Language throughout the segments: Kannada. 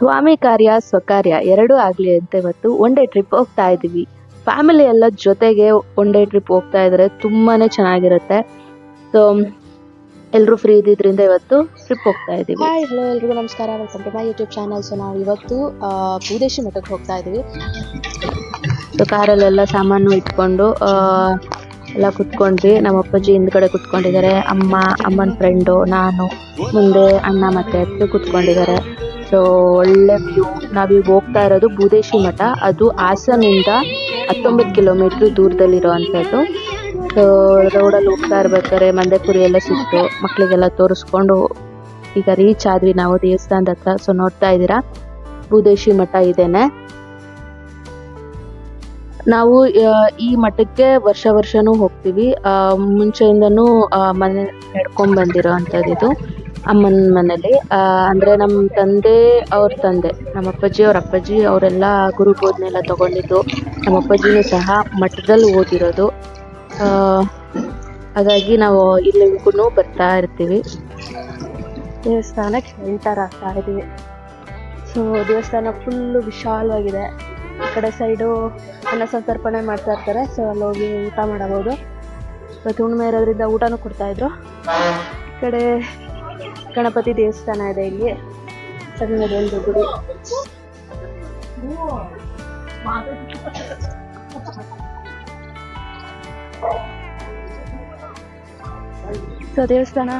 ಸ್ವಾಮಿ ಕಾರ್ಯ ಸ್ವಕಾರ್ಯ ಎರಡೂ ಆಗಲಿ ಅಂತ ಇವತ್ತು ಒನ್ ಡೇ ಟ್ರಿಪ್ ಹೋಗ್ತಾ ಇದ್ದೀವಿ. ಫ್ಯಾಮಿಲಿ ಎಲ್ಲ ಜೊತೆಗೆ ಒನ್ ಡೇ ಟ್ರಿಪ್ ಹೋಗ್ತಾ ಇದ್ರೆ ತುಂಬಾನೇ ಚೆನ್ನಾಗಿರುತ್ತೆ. ಸೊ ಎಲ್ಲರೂ ಫ್ರೀ ಇದ್ದಿದ್ರಿಂದ ಇವತ್ತು ಟ್ರಿಪ್ ಹೋಗ್ತಾ ಇದೀವಿ ಹಾಯ್ ಹಲೋ ಎಲ್ರಿಗೂ ನಮಸ್ಕಾರ. Welcome to my YouTube channel so ನಾವು ಇವತ್ತು ಪೂದೇಶಿ ಭೂದೇಶಿ ಮಠಕ್ಕೆ ಹೋಗ್ತಾ ಇದೀವಿ ಸೊ ಕಾರಲ್ಲೆಲ್ಲ ಸಾಮಾನು ಇಟ್ಕೊಂಡು ಎಲ್ಲ ಕುತ್ಕೊಂಡ್ವಿ. ನಮ್ಮ ಅಪ್ಪಾಜಿ ಹಿಂದ್ಗಡೆ ಕುತ್ಕೊಂಡಿದ್ದಾರೆ. ಅಮ್ಮ ಅಮ್ಮನ ಫ್ರೆಂಡು ನಾನು ಮುಂದೆ ಅಣ್ಣ ಮತ್ತೆ ಅತ್ತೆ ಕುತ್ಕೊಂಡಿದ್ದಾರೆ. ಒಳ್ಳೆ ವ್ಯೂ ನಾವೀಗ ಹೋಗ್ತಾ ಇರೋದು ಭೂದೇಶಿ ಮಠ. ಅದು ಹಾಸನಿಂದ ಹತ್ತೊಂಬತ್ತು ಕಿಲೋಮೀಟ್ರ್ ದೂರದಲ್ಲಿರುವಂಥದ್ದು. ಸೊ ರೋಡಲ್ಲಿ ಹೋಗ್ತಾ ಇರ್ಬೇಕಾದ್ರೆ ಮಂದೆ ಪುರಿ ಎಲ್ಲ ಸಿಕ್ತು. ಮಕ್ಕಳಿಗೆಲ್ಲ ತೋರಿಸ್ಕೊಂಡು ಈಗ ರೀಚ್ ಆದ್ವಿ ನಾವು ದೇವಸ್ಥಾನದ ಹತ್ರ. ಸೊ ನೋಡ್ತಾ ಇದ್ದೀರಾ? ಭೂದೇಶಿ ಮಠ ಇದೇನೆ. ನಾವು ಈ ಮಠಕ್ಕೆ ವರ್ಷ ವರ್ಷನೂ ಹೋಗ್ತೀವಿ. ಮುಂಚೆಯಿಂದನೂ ಮನೆ ನಡ್ಕೊಂಡ್ ಬಂದಿರೋ ಅಂಥದ್ದು ಅಮ್ಮನ ಮನೇಲಿ. ಅಂದರೆ ನಮ್ಮ ತಂದೆ, ಅವ್ರ ತಂದೆ, ನಮ್ಮ ಅಪ್ಪಾಜಿ, ಅವ್ರ ಅಪ್ಪಾಜಿ, ಅವರೆಲ್ಲ ಗುರು ಬೋಧನೆ ಎಲ್ಲ ತಗೊಂಡಿದ್ದು. ನಮ್ಮ ಅಪ್ಪಾಜಿನೂ ಸಹ ಮಠದಲ್ಲಿ ಓದಿರೋದು. ಹಾಗಾಗಿ ನಾವು ಇಲ್ಲಿಗೂ ಬರ್ತಾ ಇರ್ತೀವಿ. ದೇವಸ್ಥಾನಕ್ಕೆ ಎಂಟರ್ ಆಗ್ತಾ ಇದೀವಿ ಸೊ ದೇವಸ್ಥಾನ ಫುಲ್ಲು ವಿಶಾಲವಾಗಿದೆ. ಈ ಕಡೆ ಸೈಡು ಅನ್ನ ಸಂತರ್ಪಣೆ ಮಾಡ್ತಾ ಇರ್ತಾರೆ. ಸೊ ಅಲ್ಲಿ ಹೋಗಿ ಊಟ ಮಾಡಬಹುದು ಮತ್ತು ಹುಣ್ಣಿಮೆ ಇರೋದ್ರಿಂದ ಊಟನೂ ಕೊಡ್ತಾ ಇದ್ರು. ಈ ಕಡೆ ಗಣಪತಿ ದೇವಸ್ಥಾನ ಇದೆ ಇಲ್ಲಿ. ಸಣ್ಣದೊಂದು ಗುಡಿ ಸೊ ದೇವಸ್ಥಾನ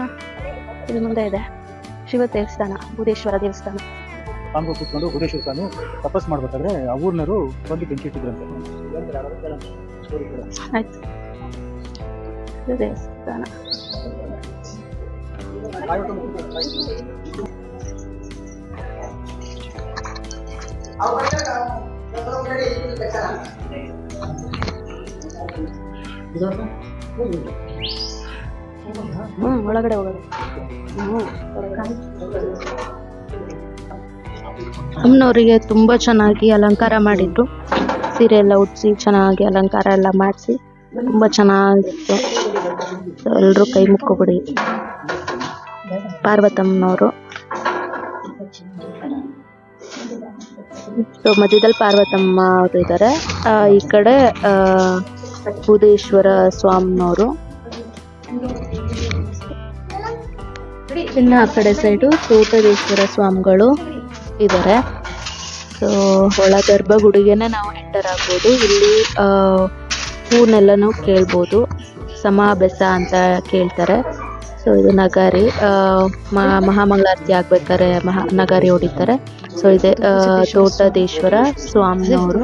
ಇಲ್ಲಿ ಮುಂದೆ ಇದೆ. ಶಿವ ದೇವಸ್ಥಾನ ಬುಧೇಶ್ವರ ದೇವಸ್ಥಾನ. ಪಾಂಗು ಕುತ್ಕೊಂಡು ಬುಧೇಶ್ವರ ಸ್ವಾಮಿ ತಪಸ್ ಮಾಡ್ಬೇಕಾದ್ರೆ ಆ ಊರ್ನವರು ಬಂದು ಬೆಂಕಿ ಇಟ್ಟಿದ್ರಂತೆ. ಆಯ್ತು. ದೇವಸ್ಥಾನ. ಹ್ಮ್, ಒಳಗಡೆ ಹೋಗೋದು ಅಮ್ಮನವರಿಗೆ ತುಂಬಾ ಚೆನ್ನಾಗಿ ಅಲಂಕಾರ ಮಾಡಿದ್ರು. ಸೀರೆ ಎಲ್ಲ ಉಟ್ಸಿ ಚೆನ್ನಾಗಿ ಅಲಂಕಾರ ಎಲ್ಲ ಮಾಡಿಸಿ. ತುಂಬಾ ಚೆನ್ನಾಗಿತ್ತು. ಎಲ್ಲರೂ ಕೈ ಮುಕ್ಕೊಬಿಡಿ. ಪಾರ್ವತಮ್ಮನವರು. ಸೊ ಮಧ್ಯದಲ್ಲಿ ಪಾರ್ವತಮ್ಮ ಅವರು ಇದ್ದಾರೆ. ಈ ಕಡೆ ಆ, ಬುಧೇಶ್ವರ ಸ್ವಾಮಿನವರು. ಇನ್ನು ಆ ಕಡೆ ಸೈಡು ತೋಟದೇಶ್ವರ ಸ್ವಾಮಿಗಳು ಇದ್ದಾರೆ. ಸೊ ಒಳ ಗರ್ಭಗುಡಿಗೆನೆ ನಾವು ಎಂಟರ್ ಆಗ್ಬೋದು. ಇಲ್ಲಿ ಹೂನೆಲ್ಲನೂ ಕೇಳ್ಬೋದು. ಸಮ ಬೆಸ ಅಂತ ಕೇಳ್ತಾರೆ. ಸೊ ಇದು ನಗಾರಿ. ಮಹಾಮಂಗಳಾರತಿ ಆಗ್ಬೇಕಾದ್ರೆ ಮಹಾ, ನಗಾರಿ ಹೊಡಿತಾರೆ ಸೊ ಇದೆ ತೋಟದೇಶ್ವರ ಸ್ವಾಮಿಯವರು.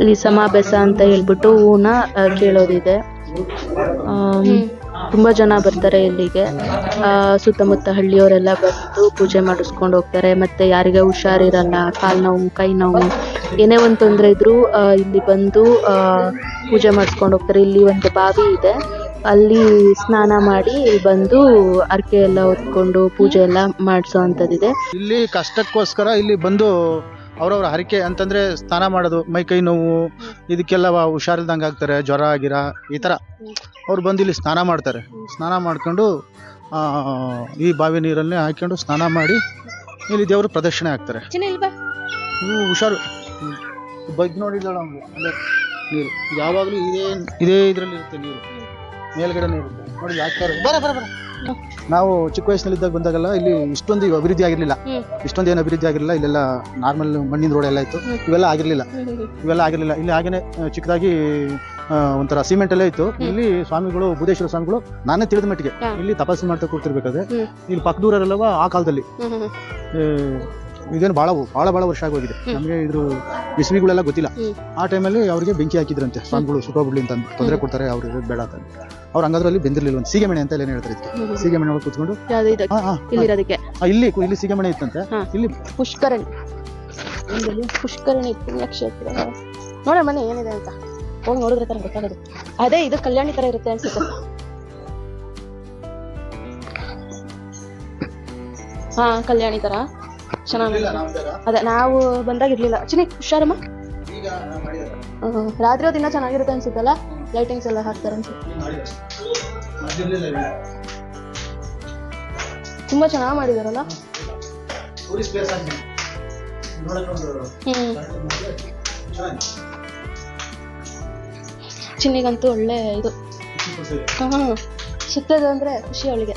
ಇಲ್ಲಿ ಸಮಾಭ್ಯಾಸ ಅಂತ ಹೇಳ್ಬಿಟ್ಟು ಹೂನ ಕೇಳೋದಿದೆ. ತುಂಬಾ ಜನ ಬರ್ತಾರೆ ಇಲ್ಲಿಗೆ. ಸುತ್ತಮುತ್ತ ಹಳ್ಳಿಯವರೆಲ್ಲ ಬಂದು ಪೂಜೆ ಮಾಡಿಸ್ಕೊಂಡು ಹೋಗ್ತಾರೆ. ಮತ್ತೆ ಯಾರಿಗೆ ಹುಷಾರಿರಲ್ಲ ಕಾಲ್ ನೋವು ಕೈ ನೋವು ಏನೇ ಒಂದು ತೊಂದರೆ ಇದ್ರೂ ಇಲ್ಲಿ ಬಂದು ಪೂಜೆ ಮಾಡಿಸ್ಕೊಂಡು ಹೋಗ್ತಾರೆ. ಇಲ್ಲಿ ಒಂದು ಬಾವಿ ಇದೆ. ಅಲ್ಲಿ ಸ್ನಾನ ಮಾಡಿ ಬಂದು ಅರ್ಕೆ ಎಲ್ಲ ಹೊತ್ಕೊಂಡು ಪೂಜೆ ಎಲ್ಲ ಮಾಡಿಸೋ ಅಂಥದ್ದಿದೆ. ಇಲ್ಲಿ ಕಷ್ಟಕ್ಕೋಸ್ಕರ ಇಲ್ಲಿ ಬಂದು ಅವ್ರವ್ರ ಹರಕೆ ಅಂತಂದ್ರೆ ಸ್ನಾನ ಮಾಡೋದು ಮೈ ಕೈ ನೋವು ಇದಕ್ಕೆಲ್ಲ ಹುಷಾರಿಲ್ದಂಗೆ ಆಗ್ತಾರೆ ಜ್ವರ ಗಿರ ಈ ಥರ ಅವ್ರು ಬಂದು ಇಲ್ಲಿ ಸ್ನಾನ ಮಾಡ್ತಾರೆ. ಸ್ನಾನ ಮಾಡ್ಕೊಂಡು ಆ, ಈ ಬಾವಿ ನೀರಲ್ಲೇ ಹಾಕೊಂಡು ಸ್ನಾನ ಮಾಡಿ ಇಲ್ಲಿ ದೇವರು ಪ್ರದಕ್ಷಿಣೆ ಬಾ. ನೀವು ಹುಷಾರು. ಬಗ್ ನೋಡಿದ್ದಾಳೆ ಅವ್ನು. ಅಲ್ಲೇ ನೀರು. ಯಾವಾಗಲೂ ಇದೇ ಇದೇ ಇದರಲ್ಲಿ ಇರುತ್ತೆ ನೀರು. ಮೇಲ್ಗಡೆ ಇರುತ್ತೆ ನೋಡಿ ಹಾಕ್ತಾರೆ ಬರ ಬರ ಬರ. ನಾವು ಚಿಕ್ಕ ವಯಸ್ಸಿನಲ್ಲಿದ್ದಾಗ ಬಂದಾಗೆಲ್ಲ ಇಲ್ಲಿ ಇಷ್ಟೊಂದು ಅಭಿವೃದ್ಧಿ ಆಗಿರಲಿಲ್ಲ. ಇಷ್ಟೊಂದು ಏನು ಅಭಿವೃದ್ಧಿ ಆಗಿರಲಿಲ್ಲ. ಇಲ್ಲೆಲ್ಲ ನಾರ್ಮಲ್ ಮಣ್ಣಿನ ರೋಡ್ ಎಲ್ಲ ಇತ್ತು ಇವೆಲ್ಲ ಆಗಿರಲಿಲ್ಲ. ಇವೆಲ್ಲ ಆಗಿರಲಿಲ್ಲ. ಇಲ್ಲಿ ಹಾಗೇನೆ ಚಿಕ್ಕದಾಗಿ ಒಂಥರ ಸಿಮೆಂಟ್ ಎಲ್ಲ ಇತ್ತು. ಇಲ್ಲಿ ಸ್ವಾಮಿಗಳು ಬುಧೇಶ್ವರ ಸ್ವಾಮಿಗಳು ನಾನೇ ತಿಳಿದ ಮಟ್ಟಿಗೆ. ಇಲ್ಲಿ ತಪಾಸಣೆ ಮಾಡ್ತಾ ಕೂತಿರ್ಬೇಕಾದ್ರೆ. ಇಲ್ಲಿ ಪಕ್ಕದೂರರೆಲ್ಲವ ಆ ಕಾಲದಲ್ಲಿ. ಇದೇನು ಭಾಳ ಭಾಳ ಭಾಳ ವರ್ಷ ಆಗೋಗಿದೆ. ನಮಗೆ ಇದ್ರ ಇಸ್ವಿಗಳೆಲ್ಲ ಗೊತ್ತಿಲ್ಲ. ಆ ಟೈಮಲ್ಲಿ ಅವರಿಗೆ ಬೆಂಕಿ ಹಾಕಿದ್ರಂತೆ. ಸ್ವಾಮಿಗಳು ಸುಟ್ಟೋಗ್ಬಿಡ್ಲಿ ಅಂತ ತೊಂದರೆ ಕೊಡ್ತಾರೆ ಅವ್ರು ಇರೋದು ಬೇಡ ಅಂತ ಅವ್ರು ಹಂಗದ್ರಲ್ಲಿ ಬೆಂದಿರ್ಲಿಲ್ಲ. ಒಂದು ಸೀಗೆಮಣೆ ಅಂತ ಏನು ಹೇಳ್ತಾರೆ ಇದಕ್ಕೆ. ಸೀಗೆಮಣೆ ಒಳಗೆ ಕೂತ್ಕೊಂಡು ಇಲ್ಲಿ ಇಲ್ಲಿ ಸೀಗೆಮಣೆ ಇತ್ತಂತೆ. ಇಲ್ಲಿ ಪುಷ್ಕರಣಿ. ಪುಷ್ಕರಣಿ ಪುಣ್ಯಕ್ಷೇತ್ರ. ನೋಡ ಮನೆ ಏನಿದೆ ಅಂತ. ಹೋಗಿ ನೋಡಿದ್ರೆ ತರ ಗೊತ್ತಾಗೋದು. ಅದೇ ಇದು ಕಲ್ಯಾಣಿ ತರ ಇರುತ್ತೆ ಅನ್ಸುತ್ತೆ. ಹಾ ಕಲ್ಯಾಣಿ ತರ. ಚೆನ್ನಾಗಿ ಅದೇ ನಾವು ಬಂದಾಗ ಇರ್ಲಿಲ್ಲ. ಚಿನ್ನಿ ಹುಷಾರಮ್ಮ. ರಾತ್ರಿ ಹೊತ್ತು ಇನ್ನೂ ಚೆನ್ನಾಗಿರುತ್ತೆ ಅನ್ಸುತ್ತಲ್ಲ? ಲೈಟಿಂಗ್ಸ್ ಎಲ್ಲ ಹಾಕ್ತಾರೆ ಅನ್ಸುತ್ತೆ ತುಂಬಾ ಚೆನ್ನಾಗಿ ಮಾಡಿದಾರಲ್ಲ? ಚಿನ್ನಿಗಂತೂ ಒಳ್ಳೆ ಇದು. ಹಾ ಸುತ್ತದ ಅಂದ್ರೆ ಖುಷಿ ಅವಳಿಗೆ.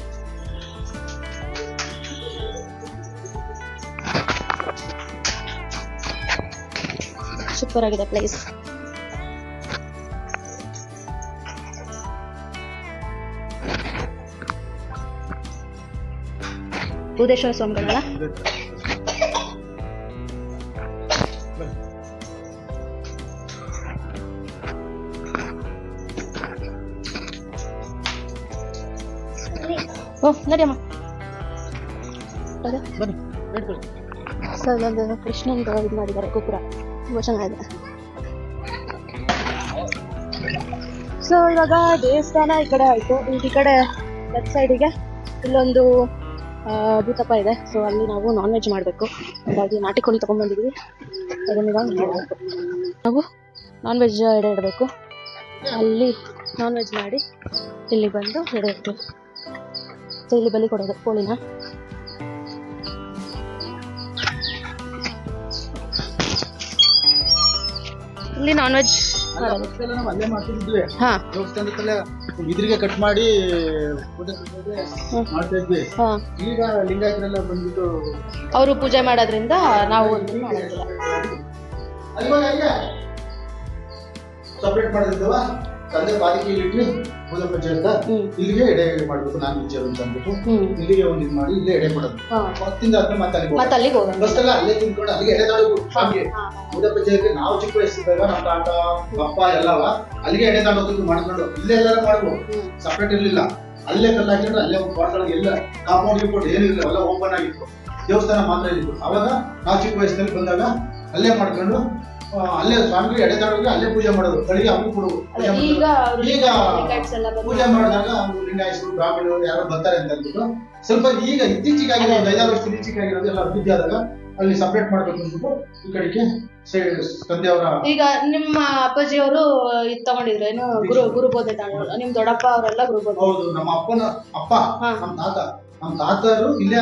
ಸೂಪರ್ ಆಗಿದೆ ಪ್ಲೇಸ್ ಭೂದೇಶ್ವರ ಸ್ವಾಮಿಗಳಲ್ಲ ಓ ನಡಿಯಮ್ಮ ಅದೇ ಬನ್ನಿ ಹೇಳ್ಕೊಳ್ಳಿ ಸೊ ಇಲ್ಲೊಂದು ಕೃಷ್ಣಂದು ಇದು ಮಾಡಿದ್ದಾರೆ ಗೋಪುರ ತುಂಬ ಚೆನ್ನಾಗಿದೆ. ಸೊ ಇವಾಗ ದೇವಸ್ಥಾನ ಈ ಕಡೆ ಆಯಿತು. ಈ ಕಡೆ ಲೆಫ್ಟ್ ಸೈಡಿಗೆ ಇಲ್ಲೊಂದು ಭೂತಪ್ಪ ಇದೆ. ಸೊ ಅಲ್ಲಿ ನಾವು ನಾನ್ ವೆಜ್ ಮಾಡಬೇಕು. ಹಾಗಾಗಿ ನಾಟಿ ಕೋಳಿ ತೊಗೊಂಡ್ಬಂದಿದ್ವಿ ಅದನ್ನ ಇವಾಗ ಮಾಡಬೇಕು ನಾವು ನಾನ್ ವೆಜ್ ಎಡೆ ಇಡಬೇಕು. ಅಲ್ಲಿ ನಾನ್ ವೆಜ್ ಮಾಡಿ ಇಲ್ಲಿ ಬಂದು ಎಡೆ ಇಡ್ತೀವಿ. ಸೊ ಇಲ್ಲಿ ಬಲಿ ಕೊಡೋದು ಕೋಳಿನ. ಇಲ್ಲಿ ನಾನ್ ವೆಜ್ ಅಲ್ಲೇ ಮಾಡ್ತಿದ್ವಿ. ಹಾ. ಬಿದಿರಿಗೆ ಕಟ್ ಮಾಡಿ ಪೂಜೆ ಮಾಡ್ತಾ ಇದ್ವಿ. ಹಾ. ಈಗ ಲಿಂಗಾಯತರೆಲ್ಲ ಬಂದ್ಬಿಟ್ಟು ಅವರು ಪೂಜೆ ಮಾಡೋದ್ರಿಂದ ನಾವು ಸಪ್ರೇಟ್ ಮಾಡಿದ್ದವ ತಂದೆ ಬಾದಿಕೆಯಲ್ಲಿ ಇಟ್ಟು ಪೂಜೆ ಅಂತ ಇಲ್ಲಿಗೆ ಎಡೆ ಮಾಡಬೇಕು ನಾನ್ ವಿಚಾರ ಅಂತ ಅಂದ್ಬಿಟ್ಟು ಇಲ್ಲಿಗೆ ಒಂದು ಇದು ಮಾಡಿ ಇಲ್ಲೇ ಎಡೆ ಕೊಡೋದು. ಹಾ. ಮತ್ತಿಂದ ಆದ್ಮೇಲೆ ಮತ್ತೆ ಅಲ್ಲಿಗೆ ಹೋಗೋಣ ಬಸ್ ಎಲ್ಲ ಅಲ್ಲೇ ತಿನ್ಕೊಂಡು ಅಲ್ಲಿಗೆ ಎಡೆ ತಾಡೋದು ಹಾಗೆ. ಹಾ, ಪೂಜೆ ನಾವು ಚಿಕ್ಕ ವಯಸ್ಸಿದ್ದಾಗ ನಮ್ಮ ತಾತ ಅಪ್ಪ ಎಲ್ಲವ ಅಲ್ಲಿಗೆ ಎಡೆ ತಾಡೋದು ಮಾಡ್ಕೊಂಡು ಇಲ್ಲೇ ಎಲ್ಲಾರು ಮಾಡ್ಬೋದು. ಸಪ್ರೇಟ್ ಇರ್ಲಿಲ್ಲ. ಅಲ್ಲೇ ಕಲ್ಲು ಹಾಕಿದ್ರೆ ಅಲ್ಲೇ ಪಾಟ್ಗಳಿಗೆ ಎಲ್ಲ ಕಾಂಪೌಂಡ್ ಗಿಂಪೌಂಡ್ ಏನಿಲ್ಲ ಎಲ್ಲ ಓಪನ್ ಆಗಿತ್ತು. ದೇವಸ್ಥಾನ ಮಾತ್ರ ಇತ್ತು. ಅವಾಗ ನಾವು ಚಿಕ್ಕ ವಯಸ್ಸಿನಲ್ಲಿ ಬಂದಾಗ ಅಲ್ಲೇ ಮಾಡ್ಕೊಂಡು ಅಲ್ಲೇ ಸ್ವಾಮಿ ಎಡೆದಾಡೋರಿಗೆ ಅಲ್ಲೇ ಪೂಜೆ ಮಾಡೋದು. ಕಳಿಗೆ ಅವ್ರು ಕೊಡೋದು ಈಗ ಪೂಜೆ ಮಾಡಿದಾಗ ಅವ್ರು ಲಿಂಗಾಯತರು ಬ್ರಾಹ್ಮಣರು ಯಾರೋ ಬರ್ತಾರೆ ಅಂತ ಅಂದ್ಬಿಟ್ಟು ಸ್ವಲ್ಪ ಈಗ ಇತ್ತೀಚೆಗಾಗಿರೋ ಒಂದು ಐದಾರು ವರ್ಷ ಇತ್ತೀಚೆಗಾಗಿರೋದು ಎಲ್ಲ ಅಭಿವೃದ್ಧಿ ಆದಾಗ ಅಲ್ಲಿ ಸಪ್ರೇಟ್ ಮಾಡ್ಬೇಕು ಅಂದ್ಬಿಟ್ಟು ಈ ಕಡೆಗೆ ಈಗ ನಿಮ್ಮ ಅಪ್ಪಾಜಿಯವರು ಇದ್ ತಗೊಂಡಿದ್ರು ಏನು ಗುರು ಗುರುಬೋಧೆ ತಗೊಂಡ್ರು ನಿಮ್ ದೊಡ್ಡಪ್ಪ ಅವರೆಲ್ಲ ಗುರುಬೋಧೆ ಹೌದು ನಮ್ಮ ಅಪ್ಪನ ಅಪ್ಪ ಹಾ. ನಮ್ಮ ತಾತ ನಮ್ಮ ತಾತರು ಇಲ್ಲೇ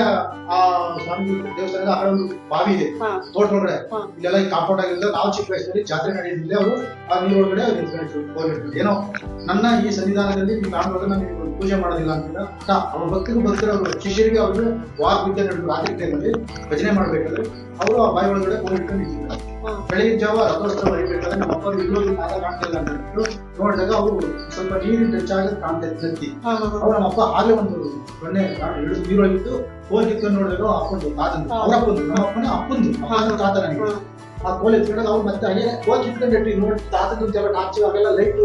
ಆ ಸ್ವಾಮಿ ದೇವಸ್ಥಾನದ ಆ ಕಡೆ ಒಂದು ಬಾವಿ ಇದೆ ಹಾ ತೋಟ ಒಳಗಡೆ ಹಾ. ಇಲ್ಲೆಲ್ಲ ಈ ಕಾಂಪೌಂಡ್ ಆಗಿಲ್ಲ ನಾವು ಚಿಕ್ಕ ವಯಸ್ಸಲ್ಲಿ ಜಾತ್ರೆ ನಡೆಯುತ್ತಿಲ್ಲ ಅವರು ಆ ನೀರು ಒಳಗಡೆ. ಏನೋ ನನ್ನ ಈ ಸನ್ನಿಧಾನದಲ್ಲಿ ನೀವು ನಾನು ಪೂಜೆ ಮಾಡೋದಿಲ್ಲ ಅಂತ ಅವ್ರ ಭಕ್ತರು ಭಕ್ತರು ಅವರು ಶಿಷ್ಯರಿಗೆ ಅವರು ವಾಕ್ ವಿದ್ಯೆ ನಡೆದು ರಾತ್ರಿ ಟೈಮಲ್ಲಿ ಭಜನೆ ಮಾಡ್ಬೇಕಾದ್ರೆ ಅವರು ಆ ಬಾಯಿ ಒಳಗಡೆ ಕೋಲಿಟ್ಟು ನಿಂತಿದ್ರು. ಹಾ. ಬೆಳಗಿನ ಜಾವ ರಥೋತ್ಸವ ಬರೀಬೇಕಾದ್ರೆ ನಮ್ಮ ಅಪ್ಪ ಇಲ್ಲೂ ಕಾಲ ಕಾಣ್ತಿಲ್ಲ ಅಂತ ಹೇಳಿದ್ರು. ನೋಡಿದಾಗ ಅವರು ಸ್ವಲ್ಪ ನೀರಿನ ಟಚ್ ಆಗಿ ಕಾಣ್ತಾ ಹಾ. ಅವ್ರ ನಮ್ಮ ಅಪ್ಪ ಹಾಗೆ ಒಂದು ಬಣ್ಣೆ ಹಿಡಿದು ಕೋಲ್ ಕಿತ್ಕೊಂಡು ನೋಡಿದಾಗ ಅಪ್ಪಂದು ತಾತಂದು ಅವ್ರ ಅಪ್ಪಂದು ನಮ್ಮ ಅಪ್ಪನ ಅಪ್ಪಂದು ಅಪ್ಪನ ತಾತ ನನಗೆ. ಆ ಕೋಲ್ ಎತ್ಕೊಂಡಾಗ ಅವ್ರು ಮತ್ತೆ ಹಾಗೆ ಕೋಲ್ ಕಿತ್ಕೊಂಡು ನೋಡಿ ತಾತಂದು ಎಲ್ಲ ಟಾರ್ಚ್ ಅವೆಲ್ಲ ಲೈಟ್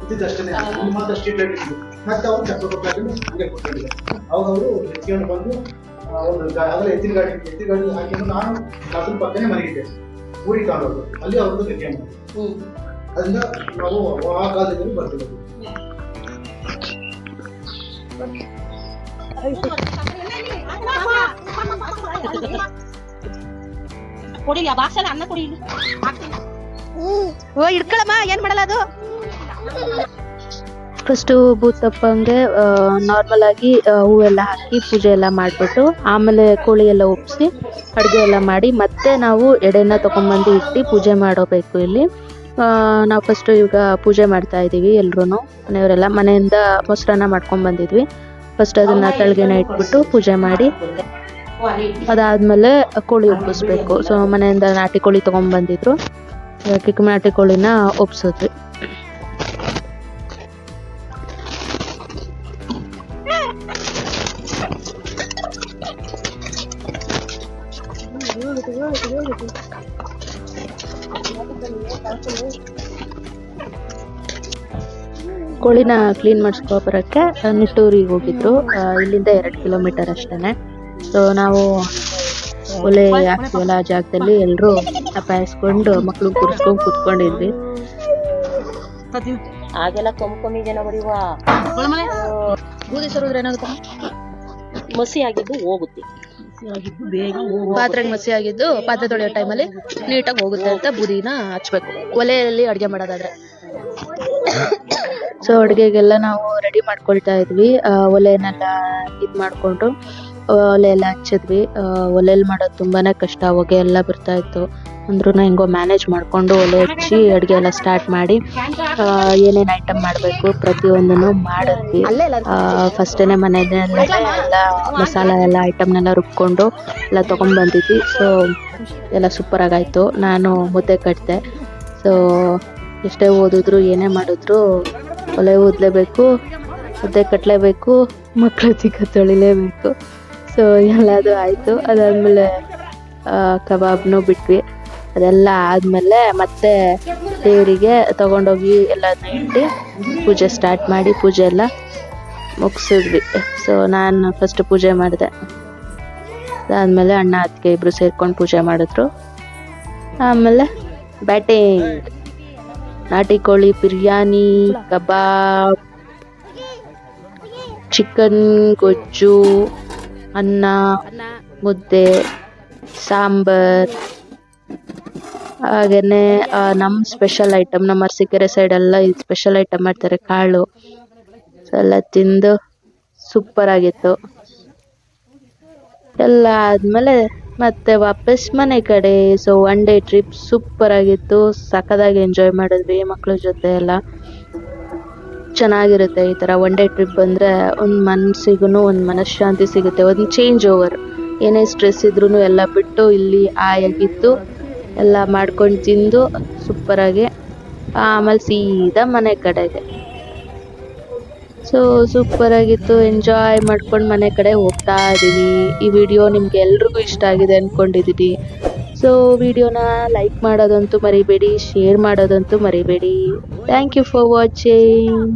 ಇದ್ದಿದ್ದು ಅಷ್ಟೇ. ಇಲ್ಲಿ ಮಾತ್ರ ಸ್ಟ್ರೀಟ್ ಲೈಟ್ ಇತ್ತು. ಮತ್ತೆ ಪಕ್ಕ ಹಾಕೊಂಡು ಹಂಗೆ ಕೂತ್ಕೊಂಡಿದ್ದಾರೆ ಅವಾಗ ಅವರು ಎತ್ಕೊಂಡು ಬಂದು ಒಂದು ಅದ್ರ ಎತ್ತಿನ ಗಾಡಿ ಎತ್ತಿನ ಗಾಡಿ ಹಾಕಿದ್ರು ನಾನು ಅದ್ರ ಪಕ್ಕನೇ ಮನೆಗಿದ್ದೆ ಊರಿಗೆ ತಗೊಂಡೋದು ಅಲ್ಲಿ ಅವ್ರದ್ದು ಗಟ್ಟಿ ಅದರಿಂದ ನಾವು ಆ ಕಾಲದಲ್ಲಿ ಬರ್ತಿರೋದು. ಕೊಡಿಲಿ ಆ ಬಾಕ್ಸಲ್ಲಿ ಅನ್ನ ಕೊಡಿಲಿ ಓ ಇಡ್ಕೊಳಮ್ಮ ಏನ್ ಮಾಡಲ್ಲ ಅದು? ಫಸ್ಟು ಭೂತಪ್ಪಂಗೆ ನಾರ್ಮಲ್ ಆಗಿ ಹೂವೆಲ್ಲ ಹಾಕಿ ಪೂಜೆ ಎಲ್ಲ ಮಾಡಿಬಿಟ್ಟು, ಆಮೇಲೆ ಕೋಳಿ ಎಲ್ಲ ಒಪ್ಪಿಸಿ ಅಡುಗೆ ಎಲ್ಲ ಮಾಡಿ, ಮತ್ತೆ ನಾವು ಎಡೆನ ತೊಗೊಂಬಂದು ಇಟ್ಟು ಪೂಜೆ ಮಾಡಬೇಕು ಇಲ್ಲಿ. ನಾವು ಫಸ್ಟು ಈಗ ಪೂಜೆ ಮಾಡ್ತಾ ಇದ್ದೀವಿ ಎಲ್ರೂ ಮನೆಯವರೆಲ್ಲ. ಮನೆಯಿಂದ ಮೊಸರನ್ನ ಮಾಡ್ಕೊಂಡ್ ಬಂದಿದ್ವಿ. ಫಸ್ಟ್ ಅದನ್ನ ತಳಗೆನ ಇಟ್ಬಿಟ್ಟು ಪೂಜೆ ಮಾಡಿ, ಅದಾದ್ಮೇಲೆ ಕೋಳಿ ಒಪ್ಪಿಸ್ಬೇಕು. ಸೊ ಮನೆಯಿಂದ ನಾಟಿ ಕೋಳಿ ತೊಗೊಂಬಂದಿದ್ರು ನಾಟಿ ಕೋಳಿನ ಒಪ್ಸಿದ್ವಿ. ಕೋಳಿನ ಕ್ಲೀನ್ ಮಾಡಿಸ್ಕೊ ಬರೋಕ್ಕೆ ನಿಟ್ಟೂರಿಗೆ ಹೋಗಿದ್ರು. ಇಲ್ಲಿಂದ ಎರಡು ಕಿಲೋಮೀಟರ್ ಅಷ್ಟೇ ಸೊ ನಾವು ಒಲೆ ಹಾಕ್ತೀವಲ್ಲ ಆ ಜಾಗದಲ್ಲಿ ಎಲ್ಲರೂ ಅಪಾಯಿಸ್ಕೊಂಡು ಮಕ್ಳು ಕೂರಿಸ್ಕೊಂಡು ಕೂತ್ಕೊಂಡಿದ್ವಿ. ಆಗೆಲ್ಲ ಕಮ್ಮಿ ಕಮ್ಮಿ ಜನ ಬರೀವ. ಬೂದಿ ಸರೋದ್ರೆ ಏನಾಗುತ್ತೆ ಮಸಿ ಆಗಿದ್ದು ಹೋಗುತ್ತೆ. ಪಾತ್ರೆಗೆ ಮಸಿ ಆಗಿದ್ದು ಪಾತ್ರೆ ತೊಳೆಯೋ ಟೈಮಲ್ಲಿ ನೀಟಾಗಿ ಹೋಗುತ್ತೆ ಅಂತ ಬುದಿನ ಹಚ್ಬೇಕು. ಒಲೆಯಲ್ಲಿ ಅಡುಗೆ ಮಾಡೋದಾದ್ರೆ. ಸೊ ಅಡುಗೆಗೆಲ್ಲ ನಾವು ರೆಡಿ ಮಾಡ್ಕೊಳ್ತಾ ಇದ್ವಿ. ಆ, ಒಲೆನೆಲ್ಲ ಇದು ಮಾಡಿಕೊಂಡು ಒಲೆ ಎಲ್ಲ ಹಚ್ಚಿದ್ವಿ. ಒಲೆಯಲ್ಲಿ ಮಾಡೋದು ತುಂಬಾನೇ ಕಷ್ಟ. ಹೊಗೆ ಎಲ್ಲ ಬರ್ತಾ ಇತ್ತು. ಅಂದ್ರೂ ಹೆಂಗೋ ಮ್ಯಾನೇಜ್ ಮಾಡಿಕೊಂಡು ಒಲೆ ಹಚ್ಚಿ ಅಡುಗೆ ಎಲ್ಲ ಸ್ಟಾರ್ಟ್ ಮಾಡಿ ಏನೇನು ಐಟಮ್ ಮಾಡಬೇಕು ಪ್ರತಿಯೊಂದನ್ನು ಮಾಡಿದ್ವಿ. ಫಸ್ಟೇ ಮನೆಯಲ್ಲೇ ಎಲ್ಲ ಮಸಾಲ ಎಲ್ಲ ಐಟಮ್ನೆಲ್ಲ ರುಬ್ಕೊಂಡು ಎಲ್ಲ ತೊಗೊಂಡ್ಬಂದಿದ್ವಿ ಸೊ ಎಲ್ಲ ಸೂಪರ್ ಆಗಾಯಿತು. ನಾನು ಮುದ್ದೆ ಕಟ್ಟಿದೆ ಸೊ ಎಷ್ಟೇ ಓದಿದ್ರು, ಏನೇ ಮಾಡಿದ್ರು ಒಲೆ ಓದಲೇಬೇಕು ಮುದ್ದೆ ಕಟ್ಟಲೇಬೇಕು ಮಕ್ಕಳು ಚಿಕ್ಕ ತೊಳಿಲೇಬೇಕು. ಸೊ ಎಲ್ಲದು ಆಯಿತು. ಅದಾದಮೇಲೆ ಕಬಾಬ್ನೂ ಬಿಟ್ವಿ. ಅದೆಲ್ಲ ಆದಮೇಲೆ ಮತ್ತೆ ದೇವರಿಗೆ ತಗೊಂಡೋಗಿ ಎಲ್ಲದನ್ನ ಇಟ್ಟು ಪೂಜೆ ಸ್ಟಾರ್ಟ್ ಮಾಡಿ ಪೂಜೆ ಎಲ್ಲ ಮುಗಿಸಿದ್ವಿ. ಸೊ ನಾನು ಫಸ್ಟ್ ಪೂಜೆ ಮಾಡಿದೆ. ಅದಾದ್ಮೇಲೆ ಅಣ್ಣ ಅತ್ತಿಗೆ ಇಬ್ಬರು ಸೇರ್ಕೊಂಡು ಪೂಜೆ ಮಾಡಿದ್ರು. ಆಮೇಲೆ ಬ್ಯಾಟಿಂಗ್ ನಾಟಿ ಕೋಳಿ, ಬಿರಿಯಾನಿ, ಕಬಾಬ್ ಚಿಕನ್ ಗೊಜ್ಜು, ಅನ್ನ, ಮುದ್ದೆ, ಸಾಂಬಾರ್. ಹಾಗೇನೆ ನಮ್ಮ ಸ್ಪೆಷಲ್ ಐಟಮ್ ನಮ್ಮ ಅರಸೀಕೆರೆ ಸೈಡ್ ಎಲ್ಲ ಸ್ಪೆಷಲ್ ಐಟಮ್ ಮಾಡ್ತಾರೆ, ಕಾಳು. ಎಲ್ಲ ತಿಂದು ಸೂಪರ್ ಆಗಿತ್ತು. ಎಲ್ಲ ಆದಮೇಲೆ ಮತ್ತೆ ವಾಪಸ್ ಮನೆ ಕಡೆ so one day trip super ಆಗಿತ್ತು. ಸಖದಾಗಿ ಎಂಜಾಯ್ ಮಾಡಿದ್ವಿ ಮಕ್ಕಳ ಜೊತೆ ಎಲ್ಲ. ಚೆನ್ನಾಗಿರುತ್ತೆ ಈ ಥರ ಒನ್ ಡೇ ಟ್ರಿಪ್ ಬಂದರೆ ಒಂದು ಮನಸ್ಸಿಗೂ ಒಂದು ಮನಃಶಾಂತಿ ಸಿಗುತ್ತೆ, ಒಂದು ಚೇಂಜ್ ಓವರ್ ಏನೇ ಸ್ಟ್ರೆಸ್ ಇದ್ರೂ ಎಲ್ಲ ಬಿಟ್ಟು ಇಲ್ಲಿ ಆಯಾಗಿದ್ದು ಎಲ್ಲ ಮಾಡ್ಕೊಂಡು ತಿಂದು ಸೂಪರಾಗಿ ಆಮೇಲೆ ಸೀದಾ ಮನೆ ಕಡೆಗೆ. ಸೊ ಸೂಪರಾಗಿತ್ತು. ಎಂಜಾಯ್ ಮಾಡ್ಕೊಂಡು ಮನೆ ಕಡೆ ಹೋಗ್ತಾ ಇದ್ದೀವಿ ಈ ವಿಡಿಯೋ ನಿಮ್ಗೆ ಎಲ್ರಿಗೂ ಇಷ್ಟ ಆಗಿದೆ ಅಂದ್ಕೊಂಡಿದ್ದೀನಿ ಸೊ ವಿಡಿಯೋನ ಲೈಕ್ ಮಾಡೋದಂತೂ ಮರಿಬೇಡಿ ಶೇರ್ ಮಾಡೋದಂತೂ ಮರಿಬೇಡಿ. Thank you for watching